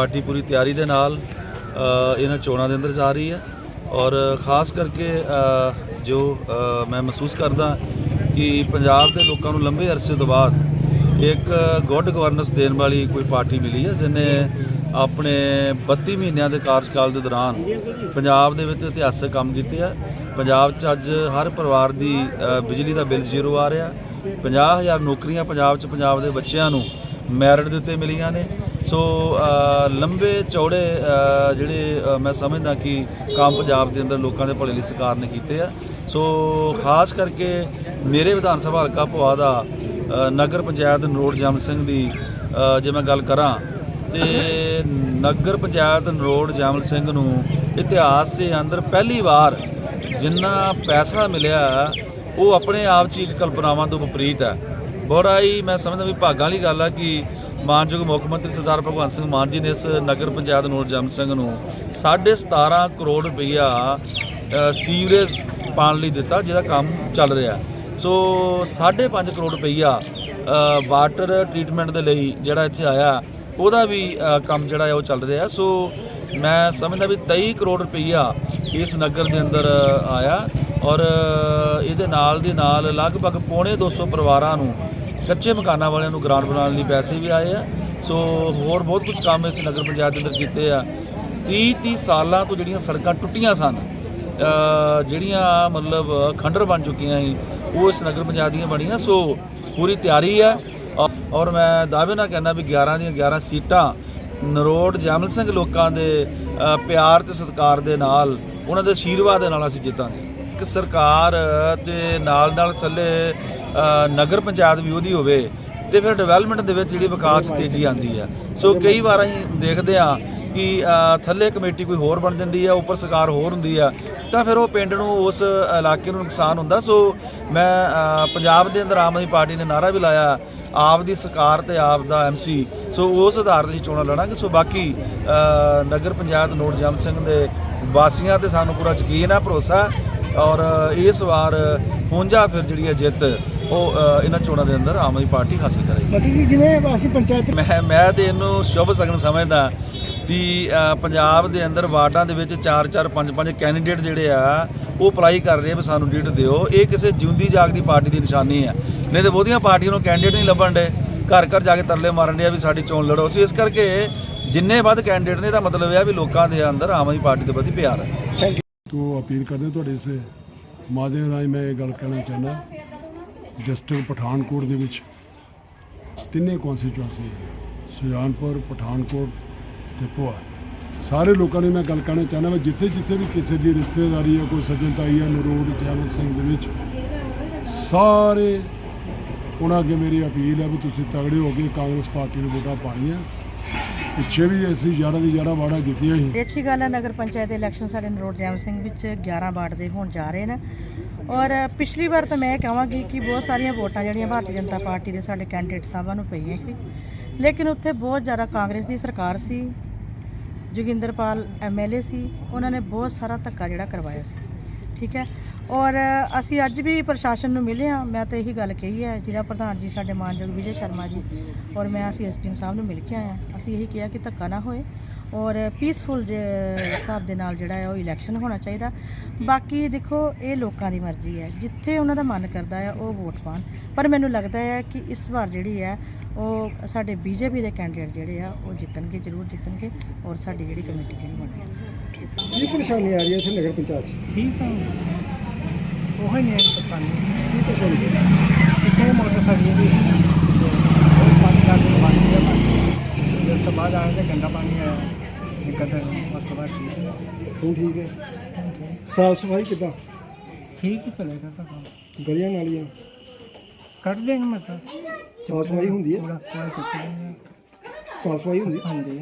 Party ਪੂਰੀ ਤਿਆਰੀ ਦੇ ਨਾਲ ਇਹਨਾਂ ਚੋਣਾਂ ਦੇ ਅੰਦਰ ਜਾ ਰਹੀ ਹੈ ਔਰ ਖਾਸ ਕਰਕੇ ਜੋ ਮੈਂ ਮਹਿਸੂਸ ਕਰਦਾ ਕਿ ਪੰਜਾਬ ਦੇ ਲੋਕਾਂ ਨੂੰ ਲੰਬੇ ਅਰਸੇ ਤੋਂ ਬਾਅਦ ਇੱਕ ਗੁੱਡ ਗਵਰਨੈਂਸ ਦੇਣ ਵਾਲੀ ਕੋਈ ਪਾਰਟੀ ਮਿਲੀ ਹੈ ਜਿਹਨੇ ਆਪਣੇ 32 ਮਹੀਨਿਆਂ ਦੇ ਕਾਰਜਕਾਲ ਦੇ ਦੌਰਾਨ ਪੰਜਾਬ ਦੇ ਵਿੱਚ ਇਤਿਹਾਸਕ ਕੰਮ ਕੀਤੇ ਆ। ਪੰਜਾਬ 'ਚ ਅੱਜ ਹਰ ਪਰਿਵਾਰ ਦੀ ਬਿਜਲੀ ਦਾ ਬਿੱਲ ਜ਼ੀਰੋ ਆ ਰਿਹਾ। 50000 ਨੌਕਰੀਆਂ ਪੰਜਾਬ 'ਚ ਪੰਜਾਬ ਦੇ ਬੱਚਿਆਂ ਨੂੰ ਮੈਰਿਟ ਦੇ ਉੱਤੇ ਮਿਲੀਆਂ ਨੇ। ਸੋ ਲੰਬੇ ਚੌੜੇ ਜਿਹੜੇ ਮੈਂ ਸਮਝਦਾ ਕਿ ਕੰਮ ਪੰਜਾਬ ਦੇ ਅੰਦਰ ਲੋਕਾਂ ਦੇ ਭਲੇ ਲਈ ਸਰਕਾਰ ਨੇ ਕੀਤੇ ਆ। ਸੋ ਖਾਸ ਕਰਕੇ ਮੇਰੇ ਵਿਧਾਨ ਸਭਾ ਹਲਕਾ ਭਵਾ ਦਾ ਨਗਰ ਪੰਚਾਇਤ ਨਰੋੜ ਜਮ ਸਿੰਘ ਦੀ ਜੇ ਮੈਂ ਗੱਲ ਕਰਾਂ, ਤੇ ਨਗਰ ਪੰਚਾਇਤ ਨਰੋੜ ਜਮਲ ਸਿੰਘ ਨੂੰ ਇਤਿਹਾਸ ਦੇ ਅੰਦਰ ਪਹਿਲੀ ਵਾਰ ਜਿੰਨਾ ਪੈਸਾ ਮਿਲਿਆ, ਉਹ ਆਪਣੇ ਆਪ 'ਚ ਹੀ ਕਲਪਨਾਵਾਂ ਤੋਂ ਵਿਪਰੀਤ ਹੈ। ਬੜਾ ਹੀ ਮੈਂ ਸਮਝਦਾ ਵੀ ਭਾਗਾਂ ਵਾਲੀ ਗੱਲ ਆ ਕਿ ਮਾਨਯੋਗ ਮੁੱਖ ਮੰਤਰੀ ਸਰਦਾਰ ਭਗਵੰਤ ਸਿੰਘ ਮਾਨ ਜੀ ਨੇ ਇਸ ਨਗਰ ਪੰਚਾਇਤ ਨੂਰ ਜਮ ਸਿੰਘ ਨੂੰ 17.5 ਕਰੋੜ ਰੁਪਈਆ ਸੀਵਰੇਜ ਪਾਣ ਲਈ ਦਿੱਤਾ, ਜਿਹਦਾ ਕੰਮ ਚੱਲ ਰਿਹਾ ਸੋ 5.5 ਕਰੋੜ ਰੁਪਈਆ ਵਾਟਰ ਟ੍ਰੀਟਮੈਂਟ ਦੇ ਲਈ ਜਿਹੜਾ ਇੱਥੇ ਆਇਆ, ਉਹਦਾ ਵੀ ਕੰਮ ਜਿਹੜਾ ਹੈ ਉਹ ਚੱਲ ਰਿਹਾ ਸੋ ਮੈਂ ਸਮਝਦਾ ਵੀ 23 ਕਰੋੜ ਰੁਪਈਆ ਇਸ ਨਗਰ ਦੇ ਅੰਦਰ ਆਇਆ ਔਰ ਇਹਦੇ ਨਾਲ ਦੇ ਨਾਲ ਲਗਭਗ ਪੌਣੇ 200 ਪਰਿਵਾਰਾਂ ਨੂੰ ਕੱਚੇ ਮਕਾਨਾਂ ਵਾਲਿਆਂ ਨੂੰ ਗ੍ਰਾਂਟ ਬਣਾਉਣ ਲਈ ਪੈਸੇ ਵੀ ਆਏ ਆ। ਸੋ ਹੋਰ ਬਹੁਤ ਕੁਝ ਕੰਮ ਇਸ ਨਗਰ ਪੰਚਾਇਤ ਦੇ ਅੰਦਰ ਕੀਤੇ ਆ। 30 30 ਸਾਲਾਂ ਤੋਂ ਜਿਹੜੀਆਂ ਸੜਕਾਂ ਟੁੱਟੀਆਂ ਸਨ ਜਿਹੜੀਆਂ ਮਤਲਬ ਖੰਡਰ ਬਣ ਚੁੱਕੀਆਂ ਸੀ, ਉਹ ਇਸ ਨਗਰ ਪੰਚਾਇਤ ਦੀਆਂ ਬਣੀਆਂ। ਸੋ ਪੂਰੀ ਤਿਆਰੀ ਹੈ ਔ- ਔਰ ਮੈਂ ਦਾਅਵੇ ਨਾਲ ਕਹਿੰਦਾ ਵੀ 11 ਦੀਆਂ 11 ਸੀਟਾਂ ਨਰੋੜ, ਜੈਮਲ ਸਿੰਘ ਲੋਕਾਂ ਦੇ ਪਿਆਰ ਤੇ ਸਤਿਕਾਰ ਦੇ ਨਾਲ, ਉਹਨਾਂ ਦੇ ਆਸ਼ੀਰਵਾਦ ਦੇ ਨਾਲ ਅਸੀਂ ਜਿੱਤਾਂਗੇ। ਇੱਕ ਸਰਕਾਰ ਤੇ ਨਾਲ ਨਾਲ ਥੱਲੇ ਨਗਰ ਪੰਚਾਇਤ ਵੀ ਉਹਦੀ ਹੋਵੇ, ਤੇ ਫਿਰ ਡਿਵੈਲਪਮੈਂਟ ਦੇ ਵਿੱਚ ਜਿਹੜੀ ਵਿਕਾਸ ਤੇਜ਼ੀ ਆਉਂਦੀ ਆ ਸੋ ਕਈ ਵਾਰ ਅਸੀਂ ਦੇਖਦੇ ਆ ਕਿ ਥੱਲੇ ਕਮੇਟੀ ਕੋਈ ਹੋਰ ਬਣ ਜਾਂਦੀ ਆ ਉੱਪਰ ਸਰਕਾਰ ਹੋਰ ਹੁੰਦੀ ਆ ਤਾਂ ਫਿਰ ਉਹ ਪਿੰਡ ਨੂੰ, ਉਸ ਇਲਾਕੇ ਨੂੰ ਨੁਕਸਾਨ ਹੁੰਦਾ। ਸੋ ਮੈਂ ਪੰਜਾਬ ਦੇ ਅੰਦਰ ਆਮ ਆਦਮੀ ਪਾਰਟੀ ਨੇ ਨਾਰਾ ਵੀ ਲਾਇਆ ਆਪ ਦੀ ਸਰਕਾਰ ਤੇ ਆਪ ਦਾ ਐਮਸੀ ਸੋ ਉਸ ਆਧਾਰ ਤੇ ਚੋਣਾਂ ਲੜਾਂਗੇ। ਸੋ ਬਾਕੀ ਨਗਰ ਪੰਚਾਇਤ ਨੋਟ ਜਮ ਸਿੰਘ ਦੇ ਵਾਸੀਆਂ ਤੇ ਸਾਨੂੰ ਪੂਰਾ ਯਕੀਨ ਆ, ਭਰੋਸਾ ਔਰ ਇਸ ਵਾਰ ਪੂੰਜਾ ਫਿਰ ਜਿਹੜੀ ਹੈ ਜਿੱਤ ਉਹ ਇਹਨਾਂ ਚੋਣਾਂ ਦੇ ਅੰਦਰ ਆਮ ਆਦਮੀ ਪਾਰਟੀ ਹਾਸਲ ਕਰੇਗੀ। ਮਤੀ ਜੀ ਜਿਵੇਂ ਅਸੀਂ ਪੰਚਾਇਤ ਮੈਂ ਮੈਂ ਤੇ ਇਹਨੂੰ ਸ਼ੁਭ ਸਗਨ ਸਮਝਦਾ ਵੀ ਪੰਜਾਬ ਦੇ ਅੰਦਰ ਵਾਰਡਾਂ ਦੇ ਵਿੱਚ 4 4 5 5 ਕੈਂਡੀਡੇਟ ਜਿਹੜੇ ਆ ਉਹ ਅਪਲਾਈ ਕਰ ਰਹੇ ਆ ਵੀ ਸਾਨੂੰ ਡੀਟ ਦਿਓ। ਇਹ ਕਿਸੇ ਜਿਉਂਦੀ ਜਾਗਦੀ ਪਾਰਟੀ ਦੀ ਨਿਸ਼ਾਨੀ ਹੈ ਨਹੀਂ ਤੇ ਬਹੁਤੀਆਂ ਪਾਰਟੀਆਂ ਨੂੰ ਕੈਂਡੀਡੇਟ ਨਹੀਂ ਲੱਭਣ ਦੇ। ਘਰ ਘਰ ਜਾ ਕੇ ਤਰਲੇ ਮਾਰਨ ਦੇ ਆ ਵੀ ਸਾਡੀ ਚੋਣ ਲੜੋ। ਸੀ ਇਸ ਕਰਕੇ ਜਿੰਨੇ ਵੱਧ ਕੈਂਡੀਡੇਟ ਨੇ ਇਹਦਾ ਮਤਲਬ ਇਹ ਆ ਵੀ ਲੋਕਾਂ ਦੇ ਅੰਦਰ ਆਮ ਆਦਮੀ ਪਾਰਟੀ ਦੇ ਪ੍ਰਤੀ ਪਿਆਰ ਹੈ ਥੈਂਕ ਤੋਂ ਅਪੀਲ ਕਰਦੇ ਤੁਹਾਡੇ ਇਸ ਮਾਧਿਅਮ ਰਾਹੀਂ ਮੈਂ ਇਹ ਗੱਲ ਕਹਿਣਾ ਚਾਹੁੰਦਾ। ਡਿਸਟ੍ਰਿਕਟ ਪਠਾਨਕੋਟ ਦੇ ਵਿੱਚ ਤਿੰਨੇ ਕੌਂਸਟੀਚੁਐਂਸੀ ਸੁਜਾਨਪੁਰ, ਪਠਾਨਕੋਟ ਤੇ ਭੋਆ। ਸਾਰੇ ਲੋਕਾਂ ਨੂੰ ਮੈਂ ਗੱਲ ਕਹਿਣਾ ਚਾਹੁੰਦਾ ਵੀ ਜਿੱਥੇ ਜਿੱਥੇ ਵੀ ਕਿਸੇ ਦੀ ਰਿਸ਼ਤੇਦਾਰੀ ਹੈ ਕੋਈ ਸੱਜਣਤਾਈ ਹੈ ਨਰੋੜ ਜੈਮਲ ਸਿੰਘ ਦੇ ਵਿੱਚ ਸਾਰੇ ਉਹਨਾਂ ਅੱਗੇ ਮੇਰੀ ਅਪੀਲ ਹੈ ਵੀ ਤੁਸੀਂ ਤਗੜੇ ਹੋ ਕੇ ਕਾਂਗਰਸ ਪਾਰਟੀ ਨੂੰ ਵੋਟਾਂ ਪਾਣੀਆਂ ਪਿੱਛੇ ਵੀ ਅਸੀਂ 11 ਦੀ 11 ਵਾਰਡਾਂ ਜਿੱਤੀਆਂ ਸੀ। ਇਹ ਅੱਛੀ ਗੱਲ ਹੈ ਨਗਰ ਪੰਚਾਇਤ ਇਲੈਕਸ਼ਨ ਸਾਡੇ ਨਰੋੜ ਜੈਮ ਸਿੰਘ ਵਿੱਚ 11 ਵਾਰਡ ਦੇ ਹੋਣ ਜਾ ਰਹੇ ਨੇ। ਔਰ ਪਿਛਲੀ ਵਾਰ ਤਾਂ ਮੈਂ ਇਹ ਕਹਾਂਗੀ ਕਿ ਬਹੁਤ ਸਾਰੀਆਂ ਵੋਟਾਂ ਜਿਹੜੀਆਂ ਭਾਰਤੀ ਜਨਤਾ ਪਾਰਟੀ ਦੇ ਸਾਡੇ ਕੈਂਡੀਡੇਟ ਸਾਹਿਬਾਂ ਨੂੰ ਪਈਆਂ ਸੀ। ਲੇਕਿਨ ਉੱਥੇ ਬਹੁਤ ਜ਼ਿਆਦਾ ਕਾਂਗਰਸ ਦੀ ਸਰਕਾਰ ਸੀ, ਜੋਗਿੰਦਰਪਾਲ ਐਮਐਲਏ ਸੀ, ਉਹਨਾਂ ਨੇ ਬਹੁਤ ਸਾਰਾ ਧੱਕਾ ਜਿਹੜਾ ਕਰਵਾਇਆ ਸੀ। ਠੀਕ ਹੈ? ਔਰ ਅਸੀਂ ਅੱਜ ਵੀ ਪ੍ਰਸ਼ਾਸਨ ਨੂੰ ਮਿਲੇ ਹਾਂ। ਮੈਂ ਤਾਂ ਇਹੀ ਗੱਲ ਕਹੀ ਹੈ ਜ਼ਿਲ੍ਹਾ ਪ੍ਰਧਾਨ ਜੀ ਸਾਡੇ ਮਾਨਯੋਗ ਵਿਜੇ ਸ਼ਰਮਾ ਜੀ। ਔਰ ਮੈਂ ਅਸੀਂ ਐਸਡੀਐਮ ਸਾਹਿਬ ਨੂੰ ਮਿਲ ਕੇ ਆਏ ਹਾਂ। ਅਸੀਂ ਇਹੀ ਕਿਹਾ ਕਿ ਧੱਕਾ ਨਾ ਹੋਏ ਔਰ ਪੀਸਫੁਲ ਹਿਸਾਬ ਦੇ ਨਾਲ ਜਿਹੜਾ ਹੈ ਉਹ ਇਲੈਕਸ਼ਨ ਹੋਣਾ ਚਾਹੀਦਾ। ਬਾਕੀ ਦੇਖੋ ਇਹ ਲੋਕਾਂ ਦੀ ਮਰਜ਼ੀ ਹੈ। ਜਿੱਥੇ ਉਹਨਾਂ ਦਾ ਮਨ ਕਰਦਾ ਹੈ ਉਹ ਵੋਟ ਪਾਣ ਪਰ ਮੈਨੂੰ ਲੱਗਦਾ ਹੈ ਕਿ ਇਸ ਵਾਰ ਜਿਹੜੀ ਹੈ ਉਹ ਸਾਡੇ ਬੀਜੇਪੀ ਦੇ ਕੈਂਡੀਡੇਟ ਜਿਹੜੇ ਆ ਉਹ ਜਿੱਤਣਗੇ ਜ਼ਰੂਰ ਜਿੱਤਣਗੇ ਔਰ ਸਾਡੀ ਜਿਹੜੀ ਕਮੇਟੀ ਜਿਹੜੀ ਬਣੇਗੀ ਕੀ ਪਰੇਸ਼ਾਨੀ ਆ ਰਹੀ ਹੈ ਇੱਥੇ ਨਗਰ ਪੰਚਾਇਤ 'ਚ? ਠੀਕ ਆ। ਹੀ ਨਹੀਂ ਆਈ ਪਰੇਸ਼ਾਨੀ ਕੀ ਪਰੇਸ਼ਾਨੀ ਹੈ ਇੱਥੇ ਮੋਟਰਸਾਈਕਲ ਦੀ ਉਹ ਪਾਣੀ ਦਾ ਤੇ ਪਾਣੀ ਦਾ ਪਾਣੀ ਉਸ ਤੋਂ ਬਾਅਦ ਆਇਆ ਤੇ ਗੰਦਾ ਪਾਣੀ ਆਇਆ। ਦਿੱਕਤ ਹੈ ਉਸ ਤੋਂ ਬਾਅਦ ਠੀਕ ਹੈ। ਹੁਣ ਠੀਕ ਹੈ। ਸਾਫ਼ ਸਫ਼ਾਈ ਕਿੱਦਾਂ? ਠੀਕ ਹੀ ਚਲੇਗਾ ਤਾਂ ਕੰਮ। ਗਲੀਆਂ ਨਾਲੀਆਂ? ਕੱਢ ਦੇਣ ਮਤਲਬ ਸਾਫ਼ ਸਫ਼ਾਈ ਹੁੰਦੀ ਹੈ। ਸਾਫ਼ ਸਫ਼ਾਈ ਹੁੰਦੀ ਹੈ। ਹਾਂਜੀ।